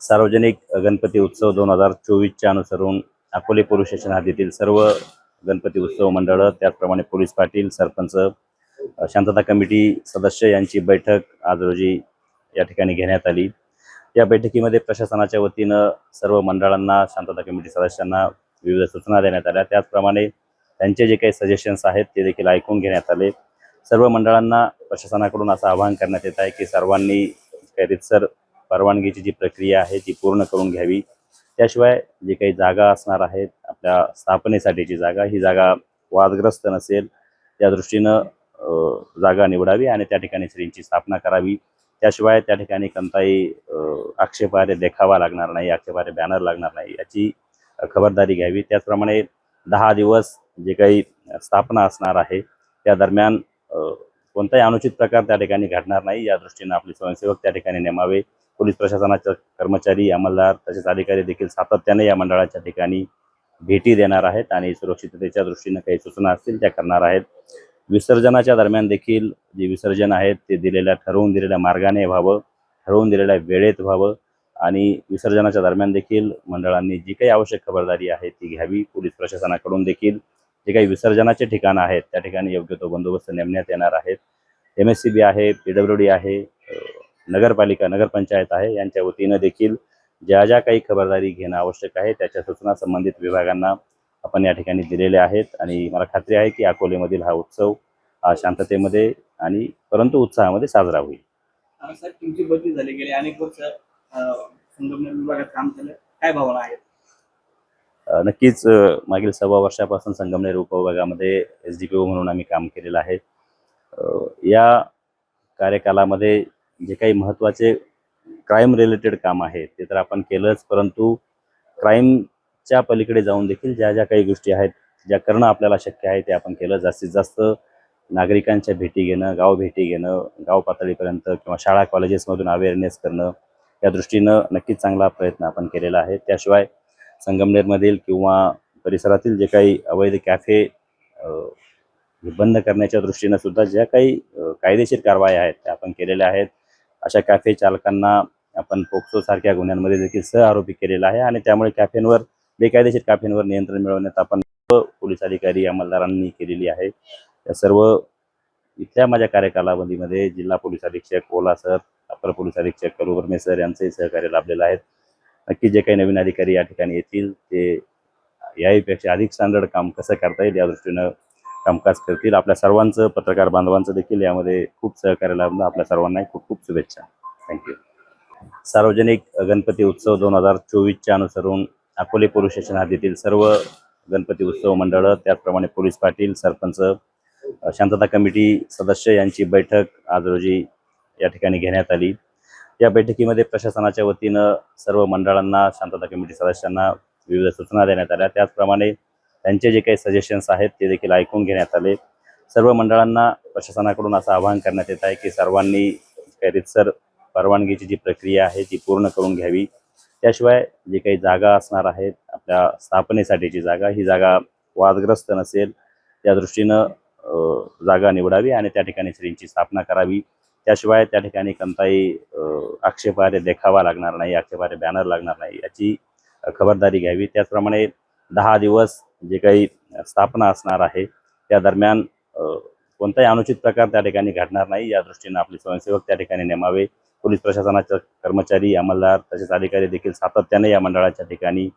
सार्वजनिक गणपती उत्सव दोन हजार चोवीसच्या अनुसरून अकोले पोलीस स्टेशन हद्दीतील सर्व गणपती उत्सव मंडळं त्याचप्रमाणे पोलीस पाटील सरपंच शांतता कमिटी सदस्य यांची बैठक आज रोजी या ठिकाणी घेण्यात आली. या बैठकीमध्ये प्रशासनाच्या वतीनं सर्व मंडळांना शांतता कमिटी सदस्यांना विविध सूचना देण्यात आल्या. त्याचप्रमाणे त्यांचे जे काही सजेशन्स आहेत ते देखील ऐकून घेण्यात आले. सर्व मंडळांना प्रशासनाकडून असं आवाहन करण्यात येत आहे की सर्वांनी काही रितसर परवानगीची जी प्रक्रिया आहे ती पूर्ण करून घ्यावी. त्याशिवाय जे काही जागा असणार आहेत आपल्या स्थापनेसाठीची जागा ही जागा वादग्रस्त नसेल त्या दृष्टीनं जागा निवडावी आणि त्या ठिकाणी श्रींची स्थापना करावी. त्याशिवाय त्या ठिकाणी कोणताही अ, आक्षेपार्ह देखावा लागणार नाही आक्षेपार्ह बॅनर लागणार नाही याची खबरदारी घ्यावी. त्याचप्रमाणे दहा दिवस जे काही स्थापना असणार आहे त्या दरम्यान कोणताही अनुचित प्रकार त्या ठिकाणी घडणार नाही. या दृष्टीनं आपले स्वयंसेवक त्या ठिकाणी नेमावे. पोलीस प्रशासनाचे कर्मचारी अंमलदार तसेच अधिकारी देखील सातत्याने या मंडळाच्या ठिकाणी भेटी देणार आहेत आणि सुरक्षिततेच्या दृष्टीनं काही सूचना असतील त्या करणार आहेत. विसर्जनाच्या दरम्यान देखील जे विसर्जन आहेत ते दिलेल्या ठरवून दिलेल्या मार्गाने व्हावं ठरवून दिलेल्या वेळेत व्हावं आणि विसर्जनाच्या दरम्यान देखील मंडळांनी जी काही आवश्यक खबरदारी आहे ती घ्यावी. पोलीस प्रशासनाकडून देखील जे काही विसर्जनाचे ठिकाणं आहेत त्या ठिकाणी योग्य तो बंदोबस्त नेमण्यात येणार आहेत एम एस सी बी आहे पी डब्ल्यू डी आहे नगरपालिका नगरपंचायत आहे. यांच्या वतीनं देखील ज्या ज्या काही खबरदारी घेणं आवश्यक आहे त्याच्या सूचना संबंधित विभागांना आपण या ठिकाणी दिलेल्या आहेत. आणि मला खात्री आहे की अकोलेमधील हा उत्सव शांततेमध्ये आणि परंतु उत्साहामध्ये साजरा होईल. अं, साहेब तुमची बदली झाली गेली अनेक वर्ष अं, संगमनेर विभागात काम केलं. काय भावना आहेत? अ, नक्कीच मागील सव्वा वर्षापासून संगमनेर उपविभागामध्ये एस डी पी ओ म्हणून आम्ही काम केलेलं आहे. या कार्यकालामध्ये जे काही महत्त्वाचे क्राईम रिलेटेड काम आहे ते तर आपण केलंच परंतु क्राईमच्या पलीकडे जाऊन देखील ज्या ज्या काही गोष्टी आहेत ज्या करणं आपल्याला शक्य आहे ते आपण केलं. जास्तीत जास्त नागरिकांच्या भेटी घेणं गाव भेटी घेणं गाव पातळीपर्यंत किंवा शाळा कॉलेजेसमधून अवेअरनेस करणं या दृष्टीनं नक्कीच चांगला प्रयत्न आपण केलेला आहे. त्याशिवाय संगमनेरमधील किंवा परिसरातील जे काही अवैध कॅफे बंद करण्याच्या दृष्टीनं सुद्धा ज्या काही कायदेशीर कारवाया आहेत त्या आपण केलेल्या आहेत. अशा कॅफे चालकांना आपण पोक्सो सारख्या गुन्ह्यांमध्ये देखील सह आरोपी केलेला आहे आणि त्यामुळे कॅफेंवर बेकायदेशीर कॅफेंवर नियंत्रण मिळवण्यात आपण पोलीस अधिकारी अंमलदारांनी केलेली आहे. या सर्व इथल्या माझ्या कार्यकालावधीमध्ये जिल्हा पोलीस अधीक्षक ओला सर अपर पोलीस अधीक्षक करुवर्मे सर यांचंही सहकार्य लाभलेलं आहे. नक्की जे काही नवीन अधिकारी या ठिकाणी येतील ते याहीपेक्षा अधिक स्टँडर्ड काम कसं करता येईल या दृष्टीनं कामकाज करतील. आपल्या सर्वांचं पत्रकार बांधवांचं देखील यामध्ये खूप सहकार्य लाभलं. आपल्या सर्वांनाही खूप खूप शुभेच्छा. थँक्यू सार्वजनिक गणपती उत्सव दोन हजार चोवीसच्या अनुसरून अकोले पोलीस स्टेशन हद्दीतील सर्व गणपती उत्सव मंडळं त्याचप्रमाणे पोलीस पाटील सरपंच शांतता कमिटी सदस्य यांची बैठक आज रोजी या ठिकाणी घेण्यात आली. या बैठकीमध्ये प्रशासनाच्या वतीनं सर्व मंडळांना शांतता कमिटी सदस्यांना विविध सूचना देण्यात आल्या. त्याचप्रमाणे त्यांचे जे काही सजेशन्स आहेत ते देखील ऐकून घेण्यात आले. सर्व मंडळांना प्रशासनाकडून असं आवाहन करण्यात येत आहे की सर्वांनी काही रितसर परवानगीची जी प्रक्रिया आहे ती पूर्ण करून घ्यावी. त्याशिवाय जी काही जागा असणार आहेत आपल्या स्थापनेसाठीची जागा ही जागा वादग्रस्त नसेल त्या दृष्टीनं जागा निवडावी आणि त्या ठिकाणी श्रींची स्थापना करावी. त्याशिवाय त्या ठिकाणी कोणताही अ, आक्षेपार्ह देखावा लागणार नाही आक्षेपार्ह बॅनर लागणार नाही याची खबरदारी घ्यावी. त्याचप्रमाणे दहा दिवस जे काही स्थापना असणार आहे त्या दरम्यान कोणताही अनुचित प्रकार त्या ठिकाणी घडणार नाही. या दृष्टीनं आपले स्वयंसेवक त्या ठिकाणी नेमावे. पोलीस प्रशासनाच्या कर्मचारी अंमलदार तसेच अधिकारी देखील सातत्याने या मंडळाच्या ठिकाणी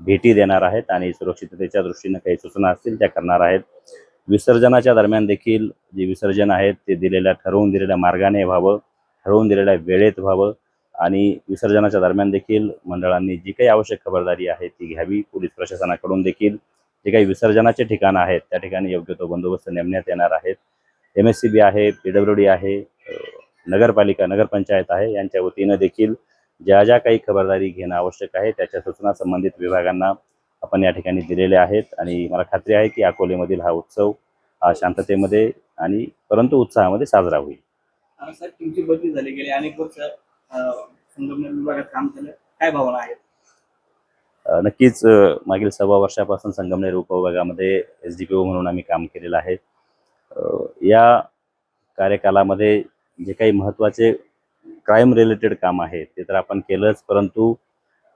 भेटी देणार आहेत आणि सुरक्षिततेच्या दृष्टीनं काही सूचना असतील त्या करणार आहेत. विसर्जनाच्या दरम्यान देखील जे विसर्जन आहेत ते दिलेल्या ठरवून दिलेल्या मार्गाने व्हावं ठरवून दिलेल्या वेळेत व्हावं आणि विसर्जनाच्या दरम्यान देखील मंडळांनी जी काही आवश्यक खबरदारी आहे ती घ्यावी. पोलीस प्रशासनाकडून देखील जे काही विसर्जनाचे ठिकाणं आहेत त्या ठिकाणी योग्य तो बंदोबस्त नेमण्यात येणार आहेत. एम एस सी बी आहे पी डब्ल्यू डी आहे नगरपालिका नगरपंचायत आहे यांच्या वतीनं देखील ज्या ज्या काही खबरदारी घेणं आवश्यक आहे त्याच्या सूचना संबंधित विभागांना आपण या ठिकाणी दिलेल्या आहेत. आणि मला खात्री आहे की अकोलेमधील हा उत्सव हा शांततेमध्ये आणि परंतु उत्साहामध्ये साजरा होईल. तुमची बदली झाली गेली अनेक वर्ष संगमनेर विभागात काम केलं. काय भावना आहेत? नक्कीच मागील सव्वा वर्षापासून संगमनेर उपविभागामध्ये एस डी पी ओ म्हणून आम्ही काम केलेलं आहे. या कार्यकालामध्ये जे काही महत्त्वाचे क्राईम रिलेटेड काम आहे ते तर आपण केलंच परंतु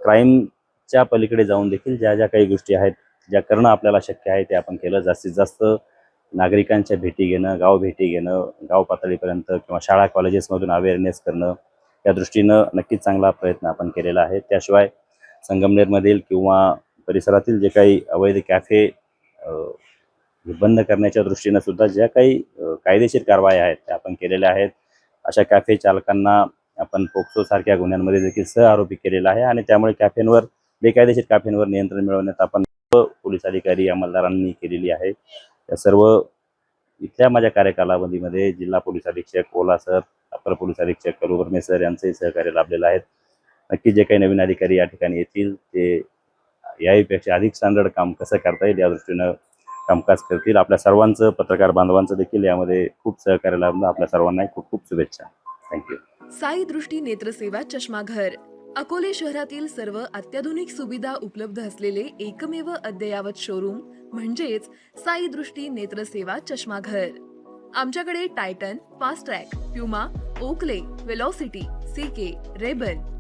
क्राईमच्या पलीकडे जाऊन देखील ज्या ज्या काही गोष्टी आहेत ज्या करणं आपल्याला शक्य आहे ते आपण केलं. जास्तीत जास्त नागरिकांच्या भेटी घेणं गाव भेटी घेणं गाव पातळीपर्यंत किंवा शाळा कॉलेजेसमधून अवेअरनेस करणं या दृष्टीनं नक्कीच चांगला प्रयत्न आपण केलेला आहे. त्याशिवाय संगमनेरमधील किंवा परिसरातील जे काही अवैध कॅफे बंद करण्याच्या दृष्टीनं सुद्धा ज्या काही कायदेशीर कारवाया आहेत त्या आपण केलेल्या आहेत. अशा कॅफे चालकांना आपण पोक्सो सारख्या गुन्ह्यांमध्ये देखील सह आरोपी केलेला आहे आणि त्यामुळे कॅफेंवर बेकायदेशीर कॅफेंवर नियंत्रण मिळवण्यात आपण पोलीस अधिकारी अंमलदारांनी केलेली आहे. या सर्व इथल्या माझ्या कार्यकालावधीमध्ये जिल्हा पोलीस अधीक्षक ओला सर अपर पोलीस अधीक्षक कलुवर्मे सर यांचंही सहकार्य लाभलेलं आहेत नक्की जे काही नवीन अधिकारी या ठिकाणी येतील ते याहीपेक्षा अधिक स्टँडर्ड काम कसं करता येईल या दृष्टीनं कामकाज करतील. आपल्या सर्वांचं पत्रकार बांधवांचं देखील यामध्ये खूप सहकार्य लाभलं. आपल्या सर्वांनाही खूप खूप शुभेच्छा. थँक्यू साई दृष्टी नेत्रसेवा चष्माघर अकोले शहरातील सर्व अत्याधुनिक सुविधा उपलब्ध असलेले एकमेव अद्ययावत शोरूम म्हणजेच साई दृष्टी नेत्रसेवा चष्माघर आमच्याकडे Titan Fastrack Puma Oakley Velocity CK Rayban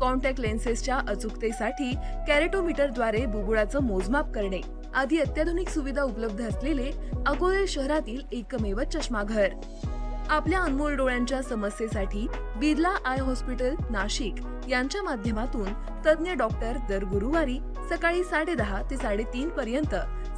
contact लेन्सेसच्या अचूकतेसाठी कॅरेटोमीटरद्वारे बुबुळाचं मोजमाप करणे. आदी अत्याधुनिक सुविधा उपलब्ध असलेले अकोले शहरातील एकमेव चष्माघर. आपल्या अनमोल डोळ्यांच्या समस्येसाठी बिर्ला आय हॉस्पिटल नाशिक यांच्या माध्यमातून तज्ज्ञ डॉक्टर दर गुरुवारी सकाळी साडेदहा ते साडेतीन पर्यंत